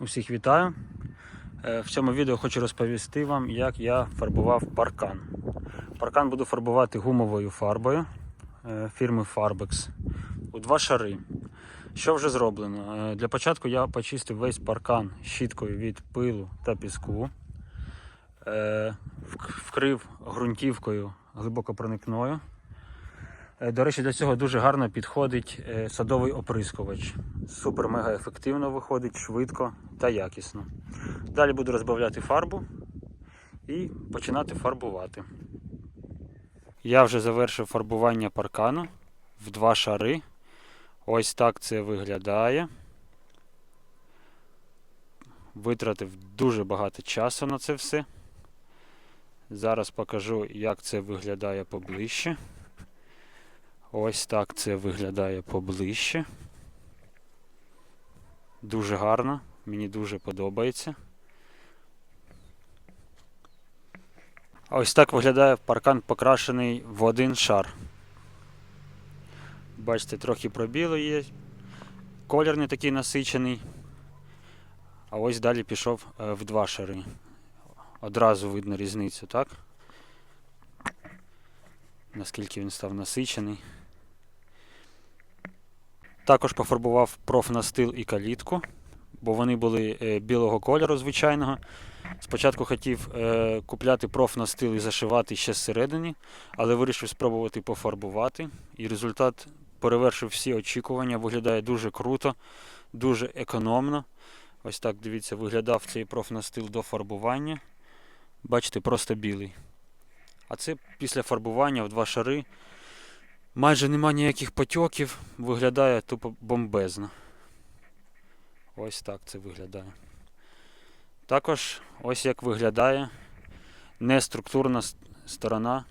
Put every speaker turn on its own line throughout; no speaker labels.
Усіх вітаю. Е, В цьому відео хочу розповісти вам, як я фарбував паркан. Паркан буду фарбувати гумовою фарбою е, фірми Farbex у два шари. Що вже зроблено? Е, Для початку я почистив весь паркан щіткою від пилу та піску, вк- вкрив ґрунтівкою глибокопроникною. Е, До речі, для цього дуже гарно підходить е, садовий оприскувач. Супер мега ефективно виходить, швидко та якісно. Далі буду розбавляти фарбу і починати фарбувати. Я вже завершив фарбування паркану в два шари. Ось так це виглядає. Витратив дуже багато часу на це все. Зараз покажу, як це виглядає поближче. Ось так це виглядає поближче. Дуже гарно, мені дуже подобається. Ось так виглядає паркан покрашений в один шар. Бачите, трохи пробілу є. Колір не такий насичений. А ось далі пішов е, в два шари. Одразу видно різницю, так? Наскільки він став насичений. Також пофарбував профнастил і калітку, бо вони були е, білого кольору звичайного. Спочатку хотів е, купляти профнастил і зашивати ще зсередині, але вирішив спробувати пофарбувати. І результат перевершив всі очікування. Виглядає дуже круто, дуже економно. Ось так, дивіться, виглядав цей профнастил до фарбування. Бачите, просто білий. А це після фарбування в два шари. Майже нема ніяких потьоків, виглядає тупо бомбезно. Ось так це виглядає. Також ось як виглядає неструктурна сторона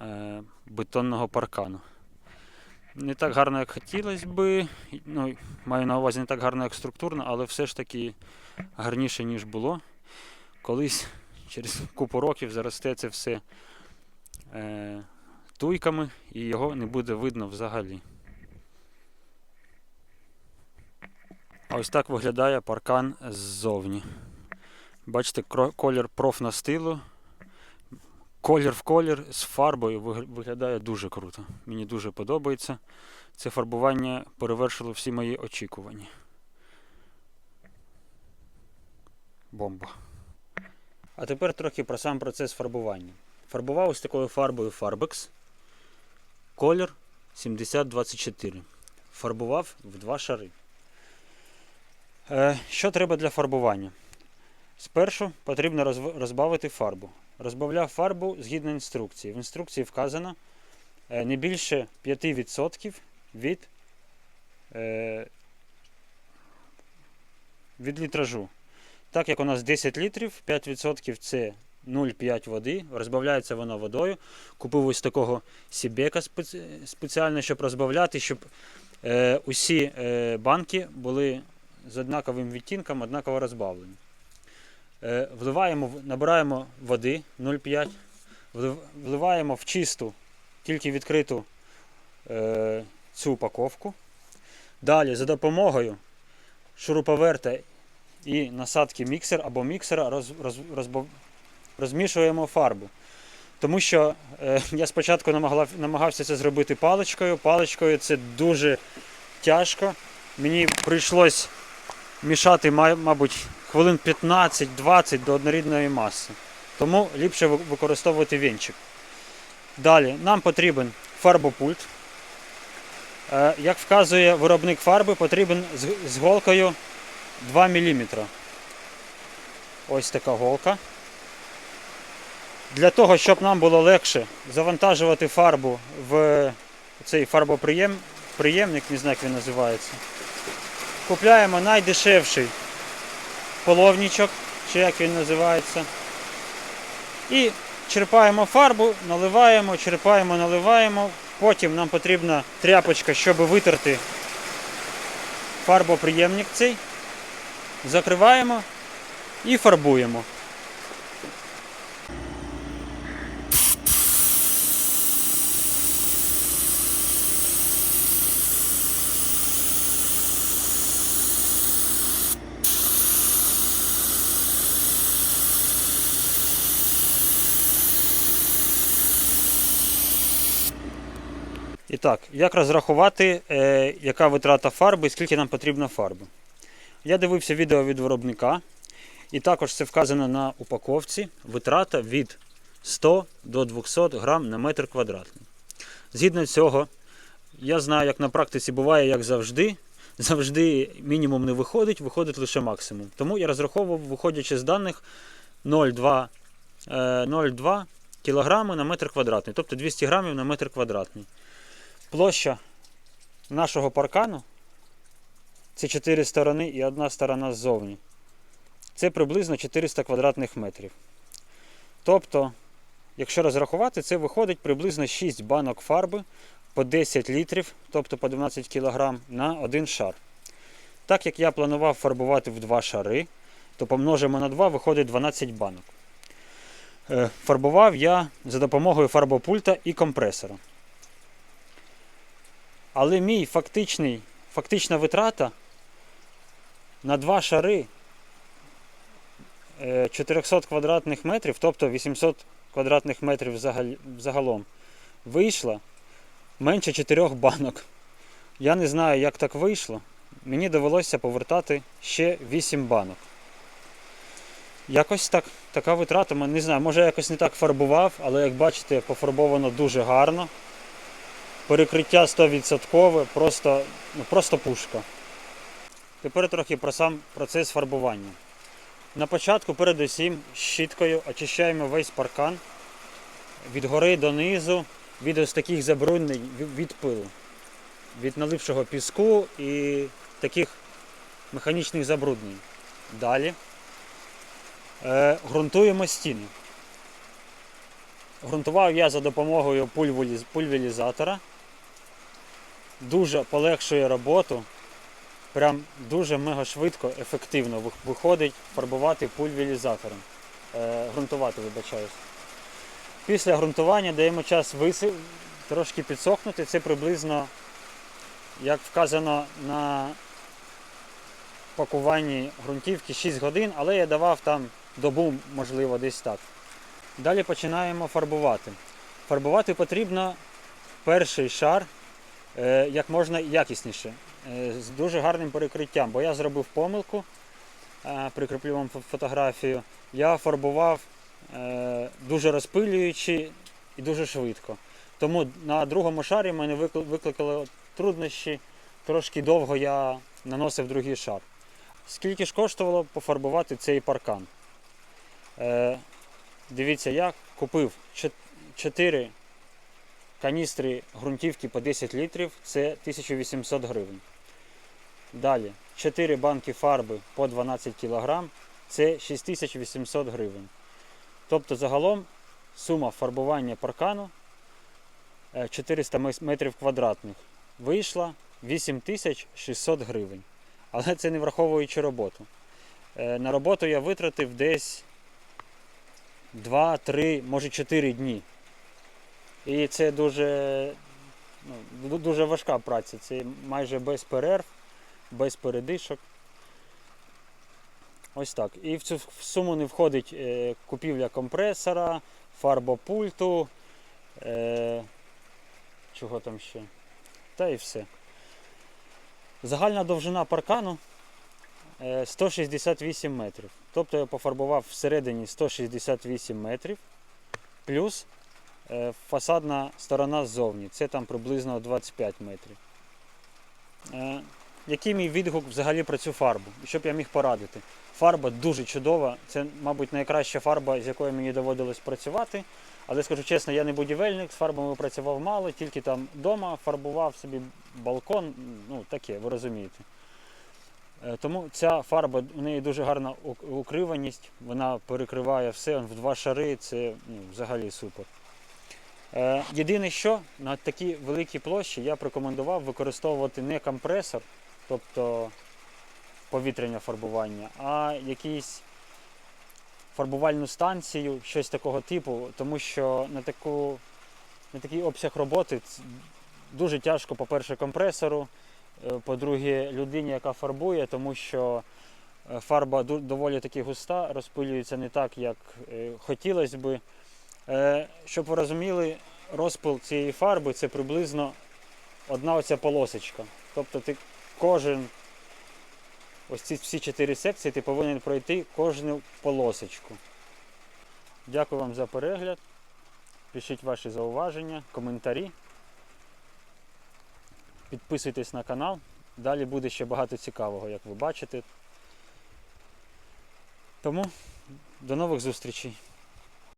е, бетонного паркану. Не так гарно, як хотілося би. Ну, маю на увазі не так гарно, як структурно, але все ж таки гарніше, ніж було. Колись через купу років заросте це все е, туйками і його не буде видно взагалі. А ось так виглядає паркан ззовні. Бачите, колір профнастилу. Колір в колір з фарбою виглядає дуже круто. Мені дуже подобається. Це фарбування перевершило всі мої очікування. Бомба. А тепер трохи про сам процес фарбування. Фарбував ось такою фарбою Farbex. Колір 7024. Фарбував в два шари. Е, що треба для фарбування? Спершу потрібно розбавити фарбу. Розбавляв фарбу згідно інструкції. В інструкції вказано е, не більше 5% від, е, від літражу. Так як у нас 10 літрів, 5% це 0,5 води, розбавляється вона водою. Купив ось такого сібека спеці- спеціально, щоб розбавляти, щоб е, усі е, банки були з однаковим відтінком, однаково розбавлені. Е, вливаємо, набираємо води 0,5, вливаємо в чисту, тільки відкриту е, цю упаковку. Далі за допомогою шуруповерта і насадки міксер або міксера роз, роз, розмішуємо фарбу. Тому що е, я спочатку намагав, намагався це зробити паличкою. Паличкою це дуже тяжко. Мені прийшлось мішати, мабуть, хвилин 15-20 до однорідної маси. Тому ліпше ви- використовувати вінчик. Далі нам потрібен фарбопульт. Е, Як вказує виробник фарби, потрібен з- з голкою 2 мм. Ось така голка. Для того, щоб нам було легше завантажувати фарбу в цей фарбоприємник, не знаю, як він називається. Купляємо найдешевший половничок, чи як він називається. І черпаємо фарбу, наливаємо, черпаємо, наливаємо. Потім нам потрібна тряпочка, щоб витерти фарбоприємник цей. Закриваємо і фарбуємо. І так, як розрахувати, е, яка витрата фарби і скільки нам потрібно фарби? Я дивився відео від виробника, і також це вказано на упаковці. Витрата від 100 до 200 грам на метр квадратний. Згідно цього, я знаю, як на практиці буває, як завжди. Завжди мінімум не виходить, виходить лише максимум. Тому я розраховував, виходячи з даних 0,2 е, 0,2 кілограми на метр квадратний, тобто 200 грамів на метр квадратний. Площа нашого паркану це 4 сторони і одна сторона ззовні. Це приблизно 400 квадратних метрів. Тобто, якщо розрахувати, це виходить приблизно 6 банок фарби по 10 літрів, тобто по 12 кг на один шар. Так як я планував фарбувати в два шари, то помножимо на 2, виходить 12 банок. Е, Фарбував я за допомогою фарбопульта і компресора. Але мій фактичний, фактична витрата на два шари е, 400 квадратних метрів, тобто 800 квадратних метрів загалом, вийшла менше 4 банок. Я не знаю, як так вийшло. Мені довелося повертати ще 8 банок. Якось так, така витрата, не знаю, може я якось не так фарбував, але як бачите, пофарбовано дуже гарно. Перекриття 100%, просто, ну, просто пушка. Тепер трохи про сам процес фарбування. На початку, передусім, щіткою очищаємо весь паркан від гори до низу, від ось таких забруднень від- пилу, від налипшого піску і таких механічних забруднень. Далі е, ґрунтуємо стіни. Грунтував я за допомогою пульвеліз- пульверізатора. Дуже полегшує роботу. Прям дуже мега швидко, ефективно виходить фарбувати пульверізатором. Е, ґрунтувати, вибачаюсь. Після ґрунтування даємо час виси... трошки підсохнути. Це приблизно, як вказано на пакуванні ґрунтівки 6 годин, але я давав там добу, можливо, десь так. Далі починаємо фарбувати. Фарбувати потрібно перший шар як можна якісніше, е, з дуже гарним перекриттям, бо я зробив помилку, е, прикріплю вам фотографію. Я фарбував е, дуже розпилюючи і дуже швидко. Тому на другому шарі мене викли- викликали труднощі. Трошки довго я наносив другий шар. Скільки ж коштувало пофарбувати цей паркан? Е, Дивіться, я купив 4 каністри ґрунтівки по 10 літрів, це 1800 гривень. Далі 4 банки фарби по 12 кг, це 6800 гривень. Тобто загалом сума фарбування паркану е, 400 метрів квадратних вийшла 8600 гривень. Але це не враховуючи роботу. Е, На роботу я витратив десь 2-3, може 4 дні. І це дуже, ну, дуже важка праця. Це майже без перерв, без передишок. Ось так. І в цю суму не входить е, купівля компресора, фарбопульту, е, чого там ще. Та і все. Загальна довжина паркану е, 168 метрів. Тобто я пофарбував всередині 168 метрів, плюс е, фасадна сторона ззовні. Це там приблизно 25 метрів. Е, Який мій відгук взагалі про цю фарбу? І що я міг порадити? Фарба дуже чудова. Це, мабуть, найкраща фарба, з якою мені доводилось працювати. Але скажу чесно, я не будівельник, з фарбами працював мало, тільки там вдома фарбував собі балкон, ну таке, ви розумієте. Е, Тому ця фарба, у неї дуже гарна укриваність, вона перекриває все в два шари, це ну, взагалі супер. Е, Єдине, що на такій великій площі я б рекомендував використовувати не компресор, тобто повітряне фарбування, а якийсь фарбувальну станцію, щось такого типу, тому що на, таку, на такий обсяг роботи дуже тяжко, по-перше, компресору, е, по-друге, людині, яка фарбує, тому що е, фарба доволі таки густа, розпилюється не так, як хотілося би. Е, Щоб ви розуміли, розпил цієї фарби це приблизно одна оця полосочка. Тобто ти кожен, ось ці всі чотири секції ти повинен пройти кожну полосочку. Дякую вам за перегляд. Пишіть ваші зауваження, коментарі. Підписуйтесь на канал. Далі буде ще багато цікавого, як ви бачите. Тому до нових зустрічей.